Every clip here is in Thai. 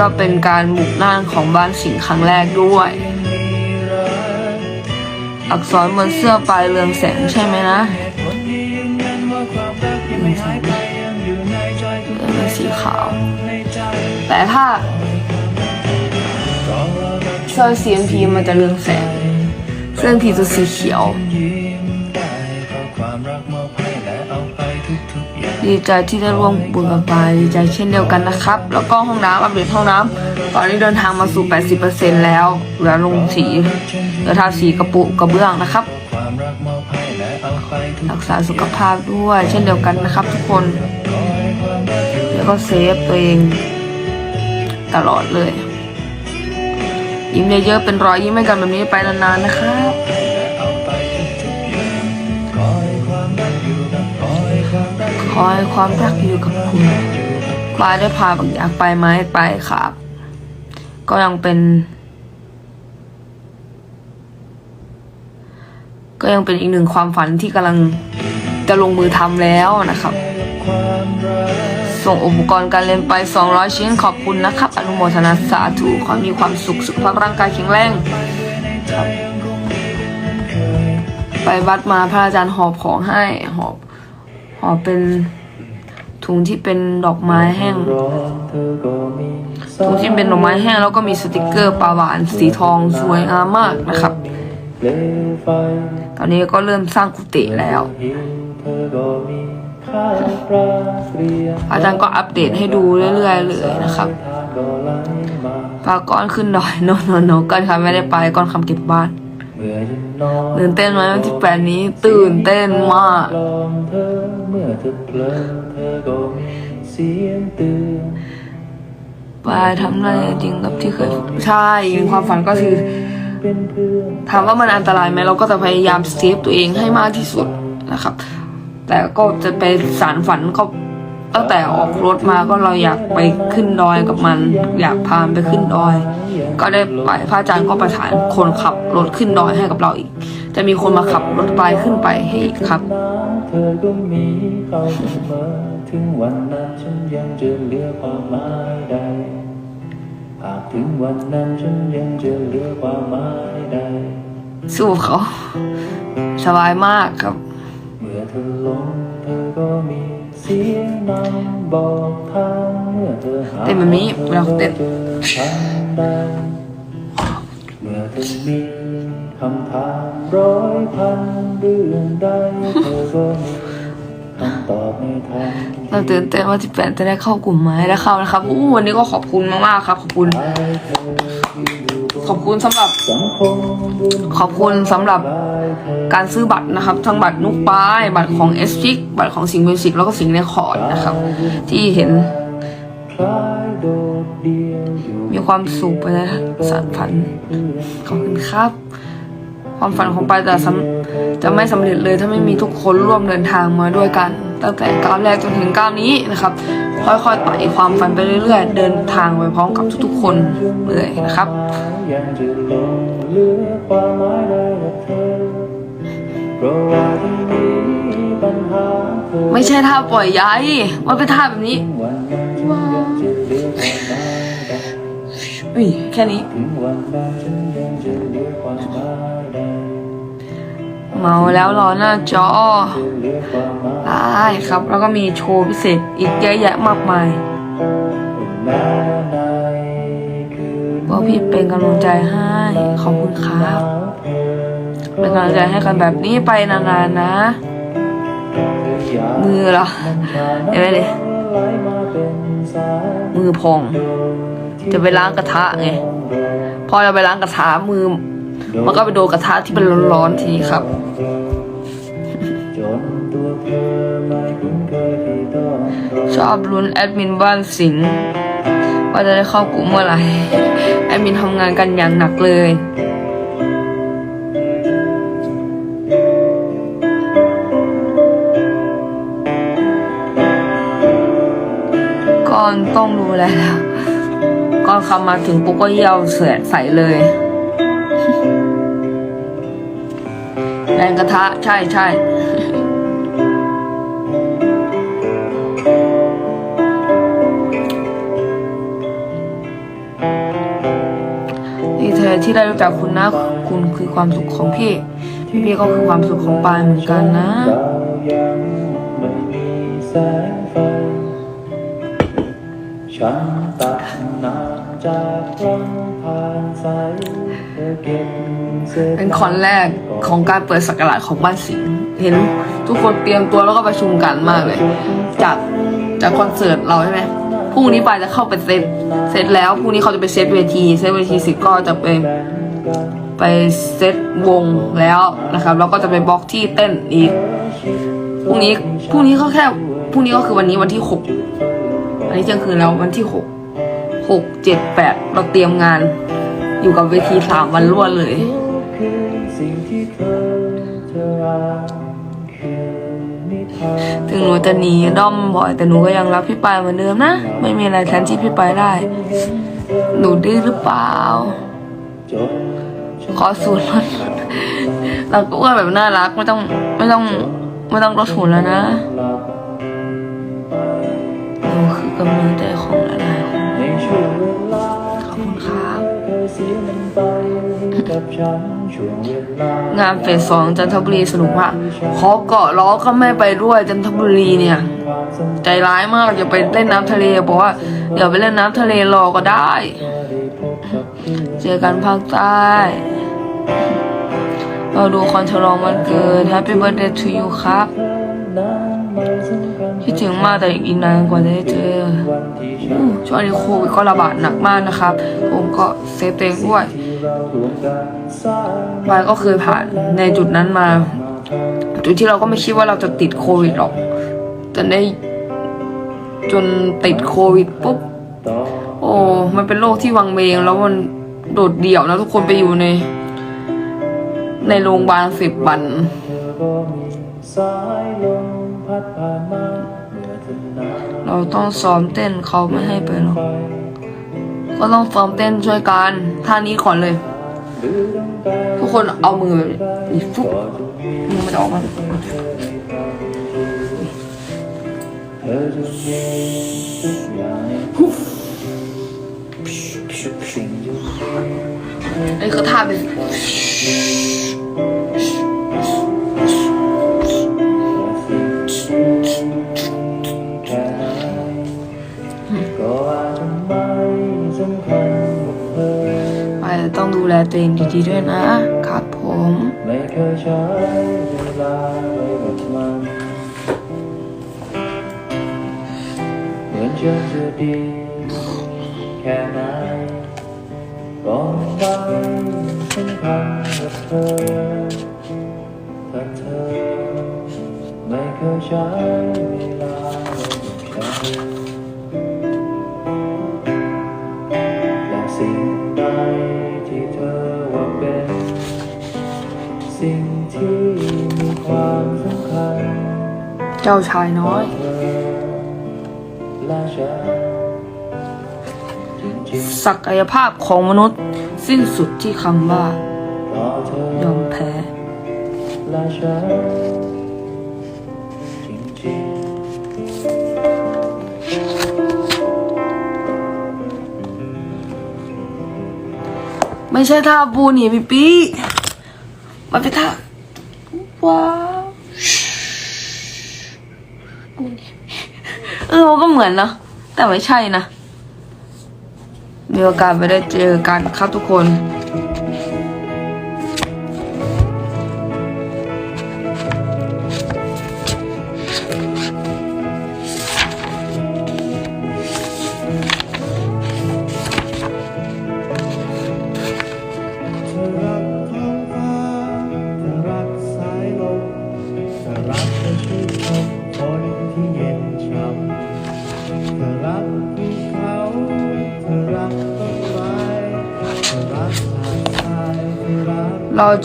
ก็เป็นการบุกน่านของบ้านสิงห์ครั้งแรกด้วย อักษรบนเสื้อปลายเรืองแสงใช่ไหมนะเรืองแสงเป็นสีขาว แต่ถ้าเสื้อ CMP มันจะเรืองแสงเสื้อ CMP จะสีเขียว ดีใจที่ได้ร่วมบุญกับปายดีใจเช่นเดียวกันนะครับ แล้วก็ห้องน้ำอัปเดตห้องน้ำตอนนี้เดินทางมาสู่ 80%แล้วเหลือลงสีเหลือทาสีกระปุกกระเบื้องนะครับ รักษาสุขภาพด้วย เช่นเดียวกันนะครับ ทุกคน แล้วก็เซฟตัวเองตลอดเลย ยิ้มเยอะๆเป็นรอยยิ้มให้กันแบบนี้ไปนานๆนะครับ ให้ความรักอยู่กับคุณปายได้พาบางอยากไปไหมไปครับก็ยังเป็น ก็ยังเป็นอีกหนึ่งความฝันที่กำลังจะลงมือทำแล้วนะครับ ส่งอุปกรณ์การเรียนไป 200 ชิ้นขอบคุณนะครับ อนุโมทนาสาธุขอให้มีความสุขสุขภาพร่างกายแข็งแรงครับ ไปวัดมาพระอาจารย์หอบของให้หอบ หอบเป็นถุงที่เป็นดอกไม้แห้ง ถุงที่เป็นดอกไม้แห้งแล้วก็มีสติกเกอร์ปลาหวานสีทองสวยงามมากนะครับ ตอนนี้ก็เริ่มสร้างกุฏิแล้วอาจารย์ก็อัปเดตให้ดูเรื่อยๆเลยนะครับปาก้อนขึ้นดอยโนโนโนกันค่ะไม่ได้ไปก้อนคำเก็บบ้าน ตื่นเต้นไหมวันที่แปดนี้ตื่นเต้นมากเมื่อเธอเพลินเธอก็มีเสียงเตือนปายทำได้จริงกับที่เคยฝึกใช่ความฝันก็คือเป็นเพื่อนถามว่ามันอันตรายไหมเราก็จะพยายามเซฟตัวเองให้มากที่สุดนะครับ แต่ก็จะไปสารฝันก็ ตั้งแต่ออกรถมาก็เราอยากไปขึ้นดอยกับมัน อยากพามันไปขึ้นดอย ก็ได้ไปพระอาจารย์ก็ประทานคนขับรถขึ้นดอยให้กับเราอีก จะมีคนมาขับรถไปขึ้นไปให้อีกครับน้ำเธอก็มีเขาเสมอถึงวันนั้นฉันยังจะเหลือความหมายใดหากถึงวันนั้นฉันยังจะเหลือความหมายใดสู้เขา สบายมากครับ เมื่อเธอลงเธอก็มี เสียงนำบอกทางเมื่อเธอหาเต้นแบบนี้เวลาเขาเต้นจอทางใดเมื่อเธอมีคำถามร้อยพันเรื่องใดเธอก็มีคำตอบในทางเราตื่นเต้นว่าที่แปดจะได้เข้ากลุ่มไหมได้เข้านะครับอู้วันนี้ก็ขอบคุณมากๆครับ ขอบคุณให้เธออยู่บนขอบคุณสำหรับสังคมบุญขอบคุณสำหรับได้เธอ การซื้อบัตรนะครับ ทั้งบัตรนุกป้าย บัตรของเอสจิกบัตรของสิงห์มิวสิกแล้วก็สิงห์เรคคอร์ดนะครับ ที่เห็น มีความสุขไปในสารฝันขอบคุณครับ ความฝันของปายจะสำจะไม่สำเร็จเลยถ้าไม่มีทุกคนร่วมเดินทางมาด้วยกัน ตั้งแต่ก้าวแรกจนถึงก้าวนี้นะครับ ค่อยๆไต่ความฝันไปเรื่อยๆ เดินทางไปพร้อมกับทุกๆ คนเลยนะครับ ไม่ใช่ท่าปล่อยย้ายมันเป็นท่าแบบนี้ว้าอุ้ยแค่นี้ เมาแล้วร้อหน้าจอได้ครับ แล้วก็มีโชว์พิเศษอีกเยอะแยะมากมายบอกพี่เป็นกำลังใจให้ ขอบคุณครับ เป็นกำลังใจให้กันแบบนี้ไปนานๆนะ มือเหรอเห็นไหมดิมือพอง จะไปล้างกระทะไง พอเราไปล้างกระทะมือ มันก็ไปโดนกระทะที่เป็นร้อนๆทีนี้ครับจนตัวเธอไม่คุ้นเคยที่ต้องรอชอบลุ้นแอดมินบ้านสิงห์ว่าจะได้เข้ากลุ่มเมื่อไหร่ แอดมินทำงานกันอย่างหนักเลย อนต้องดูแลแล้ว ก่อนคำมาถึงปุ๊บก็เยี่ยวเสือใสเลยแรงกระทะ ใช่ใช่ที่ได้รู้จักคุณนะ คุณคือความสุขของพี่ พี่พี่ก็คือความสุขของปายเหมือนกันนะ ฉันตัดน้ำจากลำพานใสเธอเก็บเศษเป็นคอนแรกของการเปิดสักราชของบ้านสิงห์เห็นทุกคนเตรียมตัวแล้วก็ประชุมกันมากเลย จากจากคอนเสิร์ตเราใช่ไหมพรุ่งนี้ปายจะเข้าไปเซตเซตแล้วพรุ่งนี้เขาจะไปเซตเวทีเซตเวทีเสิก็จะไปไปเซตวงแล้วนะครับแล้วก็จะไปบล็อกที่เต้นอีกพรุ่งนี้พรุ่งนี้ก็แค่พรุ่งนี้ก็คือวันนี้วันที่หก วันนี้เที่ยงคืนแล้ววันที่หกหกเจ็ดแปดเราเตรียมงาน อยู่กับเวทีสามวันรวดเลยถึงหนูจะหนีด้อมบ่อยแต่หนูก็ยังรักพี่ปายเหมือนเดิมนะ ไม่มีอะไรแทนที่พี่ปายได้ หนูดื้อหรือเปล่า ขอสูตรลดเราก็อ้วนแบบน่ารักไม่ต้องไม่ต้องไม่ต้องลดหุ่นแล้วนะ งานเฟสสองจันทบุรีสนุกมากขอเกาะล้อก็ไม่ไปด้วยจันทบุรีเนี่ย ใจร้ายมากอย่าไปเล่นน้ำทะเลบอกว่าเดี๋ยวไปเล่นน้ำทะเลรอก็ได้ เจอกันภาคใต้เราดูคอนฉลองวันเกิด Happy Birthday to you ครับคิดถึงมากแต่อีกนานกว่าจะได้เจอช่วงนี้โควิดก็ระบาดหนักมากนะครับ ผมก็เซฟตัวเองด้วย วมกันสร้างวายก็เคยผ่านในจุดนั้นมา จุดที่เราก็ไม่คิดว่าเราจะติดโควิดหรอกจนได้จนติดโควิดปุ๊บต่อโอ้มันเป็นโรคที่วังเวงแล้วมันโดดเดี่ยวนะทุกคนไปอยู่ใน ในโรงพยาบาลสิบวันเธอก็มีสายลมพัดผ่านมาเมื่อเธอหนาวเราต้องซ้อมเต้นเขาไม่ให้ไปหรอกไป ก็ต้องฟอร์มเต้นช่วยกันท่านี้ก่อนเลย ทุกคนเอามือนี่ฟุ๊บมือมันออกมาไอ้คือท่าเลย แลตัวเองดี ๆ ด้วยนะครับผมไม่เคยใช้เวลาไปกับมันเหมือนฉันจะดีแค่ไหนก็ไม่สำคัญกับเธอถ้าเธอไม่เคยใช้เวลาไปกับฉัน เจ้าชายน้อย ศักยภาพของมนุษย์ สิ้นสุดที่คำว่า ยอมแพ้ไม่ใช่ท่าบูนี่พี่ปีมันเป็นท่าว้า เออมันก็เหมือนนะแต่ไม่ใช่นะมีโอกาสไปได้เจอกันครับทุกคน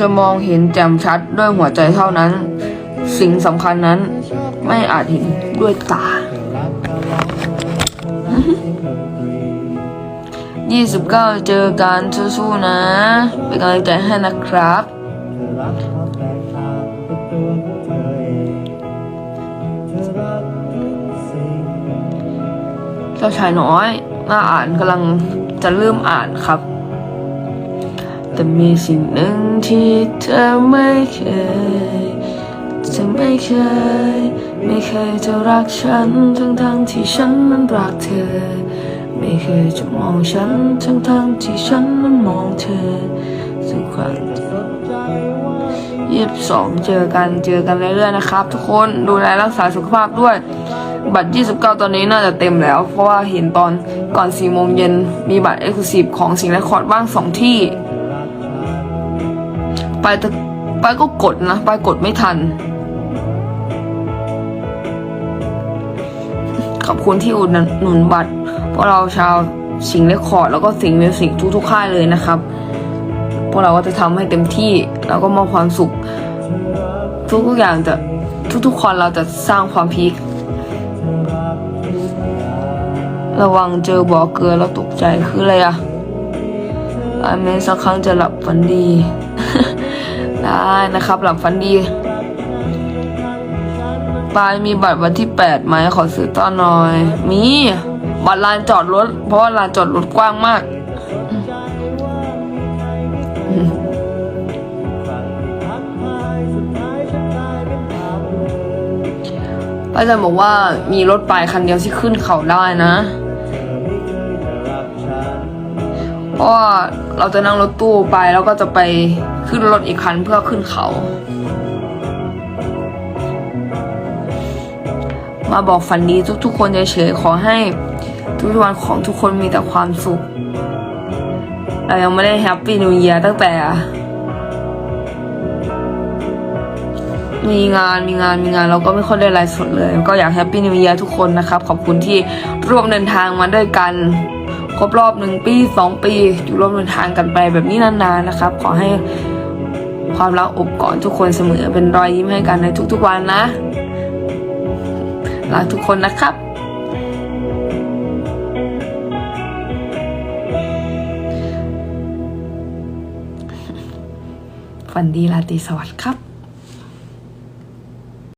จะมองเห็นแจ่มชัดด้วยหัวใจเท่านั้น สิ่งสำคัญนั้นไม่อาจเห็นด้วยตา 29 เจอกันสู้ๆนะ เป็นกำลังใจให้นะครับเธอรักความแตกต่างเป็นตัวของเธอเองเธอรักทุกสิ่งเจ้าชายน้อยน่าอ่านกำลังจะเริ่มอ่านครับ แต่มีสิ่งหนึ่งที่เธอไม่เคยเธอไม่เคย ไม่เคยจะรักฉัน ทั้งทั้งที่ฉันนั้นรักเธอ ไม่เคยจะมองฉัน ทั้งทั้งที่ฉันนั้นมองเธอสุขวันยี่สิบสองเจอกันเจอกันเรื่อยๆนะครับ ทุกคนดูแลรักษาสุขภาพด้วย บัตร 29 ตอนนี้น่าจะเต็มแล้ว เพราะว่าเห็นตอนก่อน4โมงเย็นมีบัตรเอ็กซ์คลูซีฟของสิงห์และคอร์ดบ้างสองที่ ไปแต่ไปก็กดนะไปกดไม่ทัน ขอบคุณที่อุดหนุนบัตรพวกเราชาวสิงเรคคอร์ดแล้วก็สิงห์มิวสิกทุกๆค่ายเลยนะครับ พวกเราก็จะทำให้เต็มที่แล้วก็มอบความสุข ทุกๆอย่างจะทุกๆคนเราจะสร้างความพีคระวังเจอบ่อเกลือแล้วตกใจคืออะไรอะอาเมนสักครั้งจะหลับฝันดี ได้นะครับ หลับฝันดีปายมีบัตรวันที่แปดไหมขอซื้อต้อนหน่อย มี บัตรลานจอดรถ เพราะว่าลานจอดรถกว้างมาก ป้าจันบอกว่ามีรถปลายคันเดียวที่ขึ้นเขาได้นะเพราะว่าเราจะนั่งรถตู้ไปแล้วก็จะไป ขึ้นรถอีกคันเพื่อขึ้นเขา มาบอกฝันดีทุกๆคนเฉยๆขอให้ทุกวันของทุกคนมีแต่ความสุข เรายังไม่ได้แฮปปี้นิว e ย r ตั้งแต่ มีงานมีงานมีงานเราก็ไม่ค่อยได้ไลฟ์สดเลย ก็อยากแฮปปี้นิว e ย r ทุกคนนะครับ ขอบคุณที่ร่วมเดินทางมาด้วยกันครบรอบหนึ่งปีสองปี อยู่ร่วมเดินทางกันไปแบบนี้นานๆนะครับ ขอให้ ความรักอบกอดทุกคนเสมอเป็นรอยยิ้มให้กันในทุกๆวันนะรักทุกคนนะครับ ฝันดีราตรีสวัสดิ์ครับ